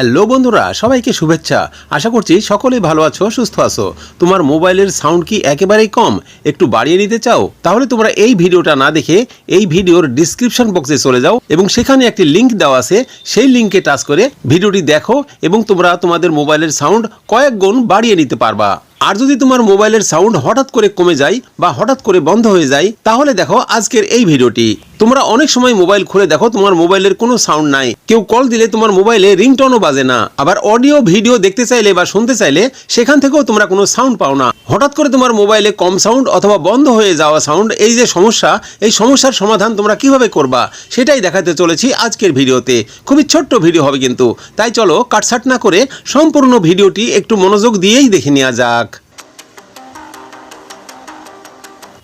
Hello বন্ধুরা, সবাইকে শুভেচ্ছা। আশা করছি সকলেই ভালো আছো, সুস্থ আছো। তোমার মোবাইলের সাউন্ড কি একেবারেই কম? একটু বাড়িয়ে নিতে চাও? তাহলে তোমরা এই ভিডিওটা না দেখে এই ভিডিওর ডিসক্রিপশন বক্সে চলে যাও এবং সেখানে একটি লিংক দেওয়া আছে। সেই লিঙ্কে টাচ করে ভিডিওটি দেখো এবং তোমরা তোমাদের মোবাইলের সাউন্ড কয়েক গুণ বাড়িয়ে নিতে পারবা। আর যদি তোমার মোবাইলের সাউন্ড হঠাৎ করে কমে যায় বা হঠাৎ করে বন্ধ হয়ে যায়, তাহলে দেখো আজকের এই ভিডিওটি। তোমরা অনেক সময় মোবাইল খুলে দেখো, তোমার মোবাইলের কোনো সাউন্ড নাই। কেউ কল দিলে তোমার মোবাইলে রিংটনও বাজে না। আবার অডিও ভিডিও দেখতে চাইলে বা শুনতে চাইলে সেখান থেকেও তোমরা কোনো সাউন্ড পাও না। হঠাৎ করে তোমার মোবাইলে কম সাউন্ড অথবা বন্ধ হয়ে যাওয়া সাউন্ড এই যে সমস্যা, এই সমস্যার সমাধান তোমরা কীভাবে করবা, সেটাই দেখাতে চলেছি আজকের ভিডিওতে। খুবই ছোট্ট ভিডিও হবে কিন্তু। তাই চলো কাটসাট না করে সম্পূর্ণ ভিডিওটি একটু মনোযোগ দিয়েই দেখে নেওয়া যাক।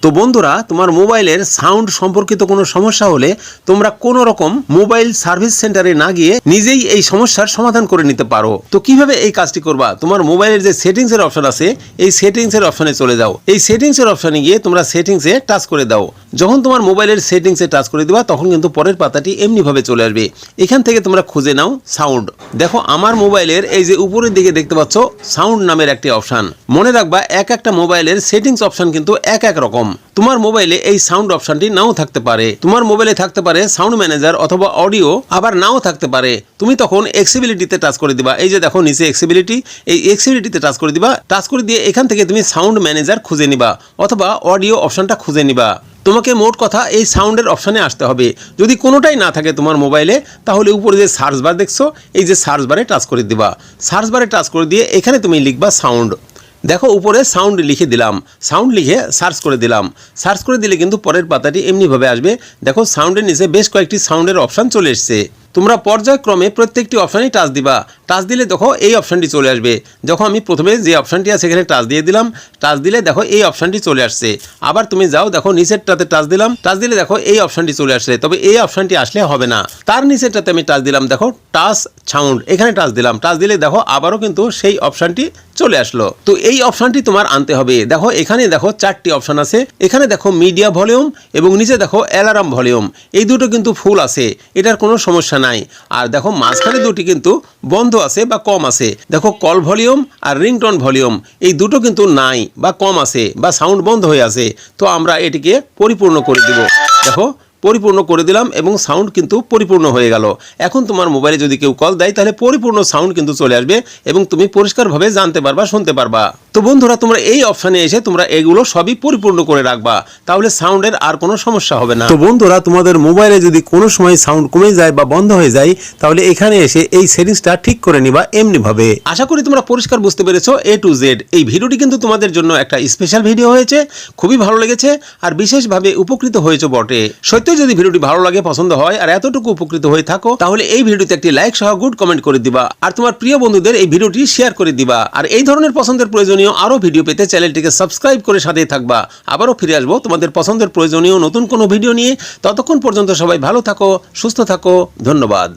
তো বন্ধুরা, তোমার মোবাইলের সাউন্ড সম্পর্কিত কোনো সমস্যা হলে তোমরা কোনো রকম মোবাইল সার্ভিস সেন্টারে না গিয়ে নিজেই এই সমস্যার সমাধান করে নিতে পারো। তো কীভাবে এই কাজটি করবা? তোমার মোবাইলের যে সেটিংস এর অপশন আছে, এই সেটিংস এর অপশনে চলে যাও। এই সেটিংস এর অপশনে গিয়ে তোমরা সেটিংসে টাচ করে দাও। যখন তোমার মোবাইলের সেটিংস এ টাচ করে দিবা, তখন কিন্তু পরের পাতাটি এমনি ভাবে চলে আসবে। এখান থেকে তোমরা খুঁজে নাও সাউন্ড। দেখো, আমার মোবাইলের এই যে উপরের দিকে দেখতে পাচ্ছ, সাউন্ড নামের একটি অপশন মনে রাখবা, এক একটা মোবাইলের সেটিংস অপশন কিন্তু এক এক রকম। তোমার মোবাইলে এই সাউন্ড অপশনটি নাও থাকতে পারে। তোমার মোবাইলে থাকতে পারে সাউন্ড ম্যানেজার অথবা অডিও, আবার নাও থাকতে পারে। তুমি তখন এক্সিবিলিটিতে টাচ করে দিবা। এই যে দেখো, নিচে এক্সিবিলিটি, এই এক্সিবিলিটিতে টাচ করে দিবা। টাচ করে দিয়ে এখান থেকে তুমি সাউন্ড ম্যানেজার খুঁজে নিবা অথবা অডিও অপশনটা খুঁজে নিবা। তোমাকে মোট কথা এই সাউন্ডের অপশানে আসতে হবে। যদি কোনোটাই না থাকে তোমার মোবাইলে, তাহলে উপরে যে সার্চ বার দেখছ, এই যে সার্চ বারে টাচ করে দিবা। সার্চ বারে টাচ করে দিয়ে এখানে তুমি লিখবা সাউন্ড। দেখো উপরে সাউন্ড লিখে দিলাম। সাউন্ড লিখে সার্চ করে দিলাম। সার্চ করে দিলে কিন্তু পরের পাতাটি এমনিভাবে আসবে। দেখো সাউন্ডের নিচে বেশ কয়েকটি সাউন্ডের অপশান চলে এসছে। তোমরা পর্যায়ক্রমে প্রত্যেকটি অপশানেই টাচ দিবা। টাচ দিলে দেখো এই অপশানটি চলে আসবে। যখন আমি প্রথমে যে অপশানটি আছে সেখানে টাচ দিয়ে দিলাম। টাচ দিলে দেখো এই অপশানটি চলে আসছে। আবার তুমি যাও দেখো নিচেরটাতে টাচ দিলাম। টাচ দিলে দেখো এই অপশানটি চলে আসছে। তবে এই অপশানটি আসলে হবে না। তার নিচেরটাতে আমি টাচ দিলাম। দেখো টাচ সাউন্ড এখানে টাচ দিলাম। টাচ দিলে দেখো আবারও কিন্তু সেই অপশানটি চলে আসলো। তো এই অপশনটি তোমার আনতে হবে। দেখো, এখানে দেখো চারটি অপশান আছে। এখানে দেখো মিডিয়া ভলিউম এবং নিচে দেখো অ্যালার্ম ভলিউম এই দুটো কিন্তু ফুল আছে। এটার কোনো সমস্যা নাই। আর দেখো মাঝখানে দুটি কিন্তু বন্ধ আছে বা কম আছে। দেখো কল ভলিউম আর রিংটন ভলিউম এই দুটো কিন্তু নাই বা কম আছে বা সাউন্ড বন্ধ হয়ে আছে। তো আমরা এটিকে পরিপূর্ণ করে দিব। দেখো পরিপূর্ণ করে দিলাম এবং সাউন্ড কিন্তু পরিপূর্ণ হয়ে গেল। এখন তোমার মোবাইলে যদি কেউ কল দেয় তাহলে পরিপূর্ণ সাউন্ড কিন্তু চলে আসবে এবং তুমি পরিষ্কারভাবে জানতে পারবা শুনতে পারবা। তো বন্ধুরা তোমরা এই অপশানে এসে তোমরা এগুলো সবই পরিপূর্ণ করে রাখবা। তাহলে সাউন্ডের আর কোনো সমস্যা হবে না। তো বন্ধুরা তোমাদের মোবাইলে যদি কোনো সময় সাউন্ড কমে যায় বা বন্ধ হয়ে যায় তাহলে এখানে এসে এই সেটিংসটা ঠিক করে নিবা এমনিভাবে। আশা করি তোমরা পরিষ্কার বুঝতে পেরেছ এ টু জেড এই ভিডিওটি কিন্তু তোমাদের জন্য একটা স্পেশাল ভিডিও হয়েছে। খুবই ভালো লেগেছে আর বিশেষভাবে উপকৃত হয়েছে বটে। সত্যি যদি ভিডিওটি ভালো লাগে, পছন্দ হয়, আর এতটুকু উপকৃত হয়ে থাকো, তাহলে এই ভিডিওতে একটি লাইক সহ গুড কমেন্ট করে দিবা, আর তোমার প্রিয় বন্ধুদের এই ভিডিওটি শেয়ার করে দিবা, আর এই ধরনের পছন্দের প্রয়োজনীয় আরও ভিডিও পেতে চ্যানেলটিকে সাবস্ক্রাইব করে সাথেই থাকবা। আবারও ফিরে আসব তোমাদের পছন্দের প্রয়োজনীয় নতুন কোনো ভিডিও নিয়ে। ততক্ষণ পর্যন্ত সবাই ভালো থাকো, সুস্থ থাকো, ধন্যবাদ।